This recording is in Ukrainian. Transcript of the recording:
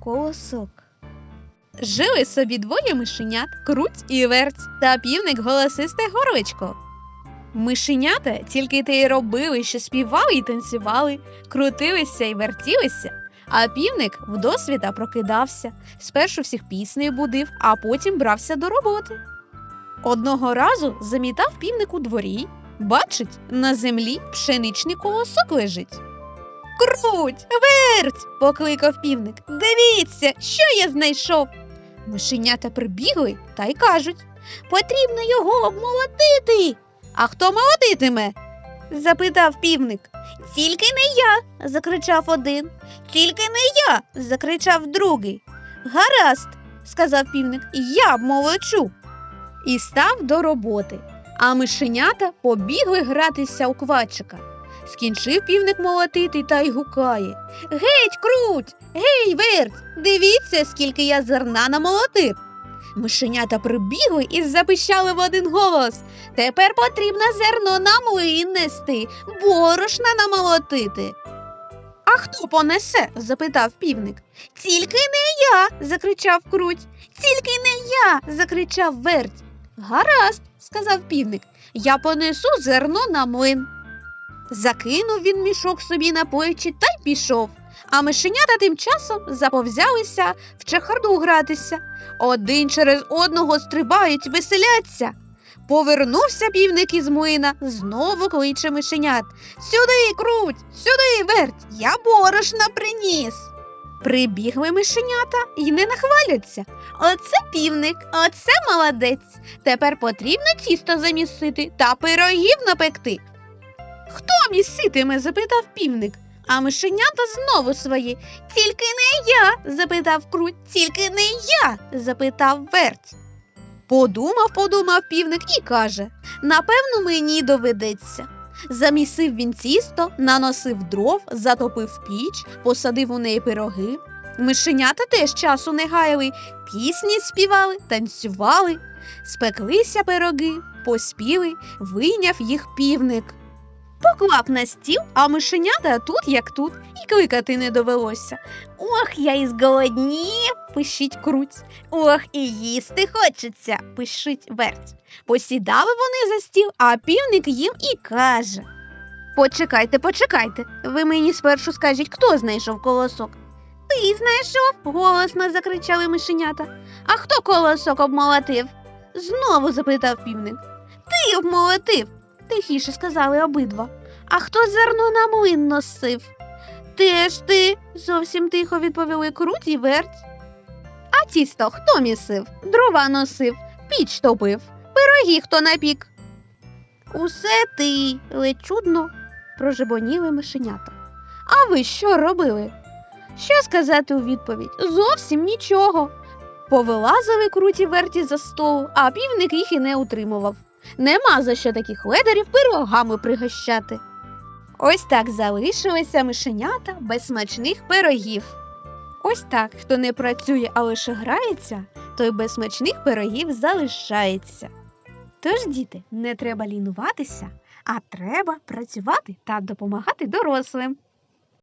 колосок. Жили собі двоє мишенят, круть і верть, та півник голосисте горличко. Мишенята тільки те й робили, що співали й танцювали, крутилися й вертілися, а півник вдосвіта прокидався, спершу всіх піснею будив, а потім брався до роботи. Одного разу замітав півник у дворі, бачить, на землі пшеничний колосок лежить. Круть, верть, покликав півник. Дивіться, що я знайшов. Мишенята прибігли та й кажуть потрібно його обмолотити. А хто молотитиме? запитав півник. Тільки не я. закричав один. Тільки не я. закричав другий. Гаразд, сказав півник, я обмолочу. І став до роботи. А мишенята побігли гратися у квачика. Скінчив півник молотити та й гукає. Геть, круть, гей, верть, дивіться, скільки я зерна намолотив. Мишенята прибігли і запищали в один голос. Тепер потрібно зерно на млин нести, борошна намолотити. А хто понесе? запитав півник. Тільки не я. закричав круть. Тільки не я. закричав верть. Гаразд, сказав півник. Я понесу зерно на млин. Закинув він мішок собі на плечі та й пішов. А мишенята тим часом заповзялися в чехарду гратися. Один через одного стрибають, веселяться. Повернувся півник із млина, знову кличе мишенят. Сюди, круть, сюди, верть, я борошна приніс. Прибігли мишенята і не нахваляться. Оце півник, оце молодець. Тепер потрібно тісто замісити та пирогів напекти. Хто міситиме? запитав півник. А мишенята знову свої. Тільки не я, запитав круть, тільки не я, запитав верть. Подумав, подумав півник і каже напевно, мені доведеться. Замісив він тісто, наносив дров, затопив піч, посадив у неї пироги. Мишенята теж часу не гаяли, пісні співали, танцювали, спеклися пироги, поспіли, вийняв їх півник. Поклав на стіл, а мишенята тут як тут, і кликати не довелося. Ох, я і зголоднів, пишіть круть. Ох, і їсти хочеться, пишіть верть. Посідали вони за стіл, а півник їм і каже. Почекайте, почекайте. Ви мені спершу скажіть, хто знайшов колосок. Ти знайшов, голосно закричали мишенята. А хто колосок обмолотив? Знову запитав півник. Ти обмолотив, тихіше сказали обидва. А хто зерно на млин носив? Теж ти, зовсім тихо відповіли круть і верть. А тісто хто місив? Дрова носив, піч топив, пироги хто напік. Усе ти, ледь чудно, прожебоніли мишенята. А ви що робили? Що сказати у відповідь? Зовсім нічого. Повилазили круті верті за столу, а півник їх і не утримував. Нема за що таких ледарів пирогами пригощати. Ось так залишилися мишенята без смачних пирогів. Ось так, хто не працює, а лише грається, той без смачних пирогів залишається. Тож, діти, не треба лінуватися, а треба працювати та допомагати дорослим.